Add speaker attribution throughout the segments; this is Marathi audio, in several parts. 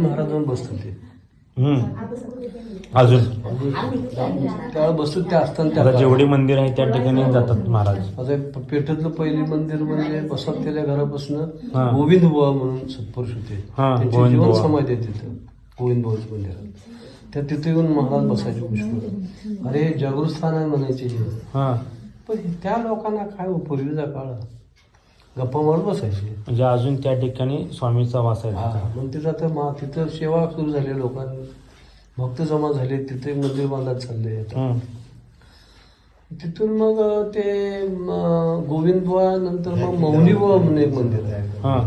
Speaker 1: महाराज जाऊन बसतात ते.
Speaker 2: हम्म. अजून?
Speaker 1: त्यावेळेला बसतात ते असताना
Speaker 2: आता
Speaker 1: त्या
Speaker 2: जेवढी मंदिर आहेत त्या ठिकाणी जातात महाराज.
Speaker 1: आता एक पेठेतलं पहिली मंदिर म्हणजे बसवलेल्या घरापासून
Speaker 2: हा.
Speaker 1: गोविंद बुवा म्हणून सत्पुरुष होते.
Speaker 2: हा,
Speaker 1: त्यांची
Speaker 2: गोविंद
Speaker 1: जीवन
Speaker 2: बुवा.
Speaker 1: समाधी आहे तिथं गोविंद बुवाचं मंदिरात त्या तिथे येऊन महाराज बसायचे पुष्कळ. अरे जागृत स्थान आहे म्हणायचे हे.
Speaker 2: हा.
Speaker 1: पण त्या लोकांना काय हो, पूर्वीचा काळ? गप्पा मारत बसायचे.
Speaker 2: म्हणजे अजून त्या ठिकाणी स्वामीचा वास आहे
Speaker 1: हा
Speaker 2: तिथं.
Speaker 1: मग तिथं आता मा तिथं सेवा सुरू झाली लोकांनी भक्त जमा झाले तिथे मंदिर बांधत चालले
Speaker 2: हम्म.
Speaker 1: तिथून मग ते म, गोविंद बुवा नंतर मग मौनी बुवा म्हणून एक मंदिर आहे.
Speaker 2: हा.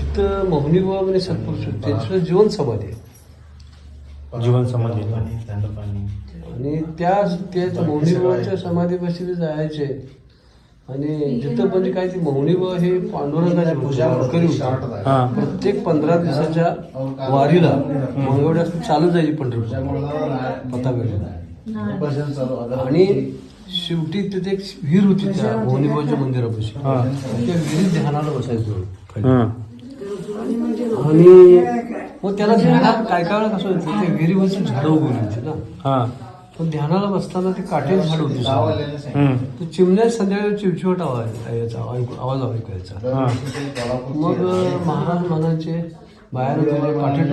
Speaker 1: तिथं मौनी बुवा म्हणजे सत्पुरुष होते. त्यांचं जीवन समाधी आहे.
Speaker 2: जीवन समाधी
Speaker 1: आणि त्या त्या मौनी बुवाच्या समाधीपाशी ते जायचे. आणि जिथं म्हणजे काय ते मौनी बुवा हे पांडुरंगाचे भक्त, वारकरी होते.
Speaker 2: हा.
Speaker 1: प्रत्येक पंधरा दिवसाच्या वारीला मंगळवाड्या चालू जायची पंढरपूर. पतापेला आणि शेवटी तिथे एक विहीर होती त्या मौनीबाच्या मंदिरापाशी. त्या विहिरीत ध्यानाला बसायचो. आणि मग त्याला ध्यानात काय काय कसं होतं त्या विहिरीवरची झाडं उभी होती ना. पण ध्यानाला बसताना ते काटेल झाड होती. तर चिमण्यात संध्याकाळी चिवचिवट आवाज यायचा आवाज ऐकायचा. मग महाराज म्हणायचे बाहेर काटेट